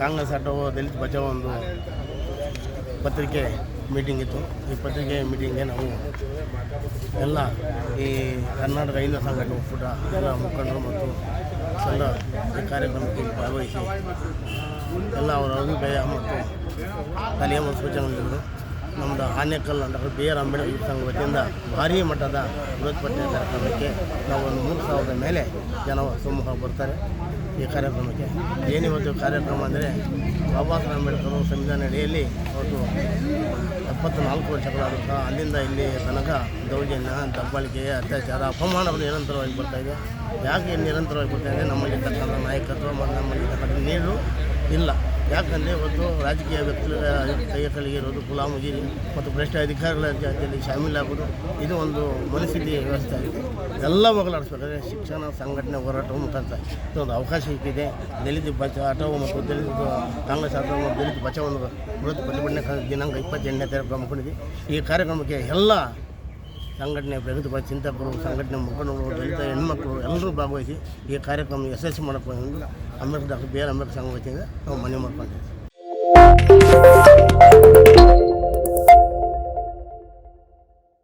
Congress auto ದಲಿತ ಬಚಾವ್ ಒಂದು ಪತ್ರಿಕೆ ಮೀಟಿಂಗ್ ಇತ್ತು. ಈ ಪತ್ರಿಕೆ ಮೀಟಿಂಗ್ಗೆ ನಾವು ಎಲ್ಲ ಈ ಕರ್ನಾಟಕ ಹಿಂದೂ ಸಂಘಟನೆ ಒಕ್ಕೂಟ, ಎಲ್ಲ ಮುಖಂಡರು ಮತ್ತು ಸಂಘ ಈ ಕಾರ್ಯಕ್ರಮಕ್ಕೆ ಭಾಗವಹಿಸಿ ಎಲ್ಲ ಅವರ ಅಭಿಪ್ರಾಯ ಮತ್ತು ಸಲಹೆ ಮತ್ತು ನೀಡಿದರು. ನಮ್ಮದು Anekal doctor B R Ambedkar ಸಂಘ ವತಿಯಿಂದ ಭಾರೀ ಮಟ್ಟದ ಬೃಹತ್ ಪಠ್ಯ ಕಾರ್ಯಕ್ರಮಕ್ಕೆ ನಾವು ಒಂದು ಮೂರು ಸಾವಿರದ ಮೇಲೆ ಜನ ಸಮೂಹ ಬರ್ತಾರೆ ಈ ಕಾರ್ಯಕ್ರಮಕ್ಕೆ. ಏನಿವತ್ತು ಕಾರ್ಯಕ್ರಮ ಅಂದರೆ ಬಾಬಾ ಸಾಹೇಬ್ ಅಂಬೇಡ್ಕರ್ ಸಂವಿಧಾನ ಅಡಿಯಲ್ಲಿ ಅವರು ಎಪ್ಪತ್ತು ನಾಲ್ಕು ವರ್ಷಗಳಾದರೂ ಸಹ ಅಲ್ಲಿಂದ ಇಲ್ಲಿ ತನಕ ದೌರ್ಜನ್ಯ, ದಬ್ಬಾಳಿಕೆ, ಅತ್ಯಾಚಾರ, ಅಪಮಾನಗಳು ನಿರಂತರವಾಗಿ ಬರ್ತಾ ಇದೆ. ಯಾಕೆ ನಿರಂತರವಾಗಿ ಬರ್ತಾ ಇದೆ? ನಮ್ಮಲ್ಲಿ ತಕ್ಕಂಥ ನಾಯಕತ್ವ ಮತ್ತು ನಮ್ಮಲ್ಲಿ ತಕ್ಕಂಥ ನೀರು ಇಲ್ಲ. ಯಾಕಂದರೆ ಒಂದು ರಾಜಕೀಯ ವ್ಯಕ್ತಿಗಳ ಕೈಯ ಕೆಳಗೆ ಇರೋದು ಗುಲಾಮಗಿರಿ ಮತ್ತು ಭ್ರಷ್ಟ ಅಧಿಕಾರಿಗಳ ಜಾತಿಯಲ್ಲಿ ಶಾಮೀಲಾಗೋದು ಇದು ಒಂದು ಮನಸ್ಥಿತಿ ವ್ಯವಸ್ಥೆ ಆಗಿದೆ. ಎಲ್ಲ ಮಗಳಾಡಿಸ್ಬೇಕಾದ್ರೆ ಶಿಕ್ಷಣ ಸಂಘಟನೆ ಹೋರಾಟವು ಮುಖಾಂತರ ಇದೊಂದು ಅವಕಾಶ ಸಿಕ್ಕಿದೆ. ದಲಿತ ಬಚಾವ್ ಮತ್ತು ದಲಿತ ಕಾಂಗ್ರೆಸ್ ಆಟೋ ಮತ್ತು ದಲಿತ ಬಚಾವನ್ನು ಬೃಹತ್ ಪ್ರತಿಭಟನೆ ದಿನಾಂಕ ಇಪ್ಪತ್ತೆಂಟನೇ ತಾರೀಕು ಈ ಕಾರ್ಯಕ್ರಮಕ್ಕೆ ಎಲ್ಲ ಸಂಘಟನೆ ಪ್ರಗತಿಪರ ಚಿಂತಕರು, ಸಂಘಟನೆ ಮುಖಂಡರು, ದಲಿತ ಹೆಣ್ಮಕ್ಳು ಎಲ್ಲರೂ ಭಾಗವಹಿಸಿ ಈ ಕಾರ್ಯಕ್ರಮ ಯಶಸ್ವಿ ಮಾಡಬೇಕು ಎಂದು Ambedkar doctor B R Ambedkar ಸಂಘ ವತಿಯಿಂದ ನಾವು ಮನವಿ ಮಾಡ್ಕೊಂಡಿದ್ದೀವಿ.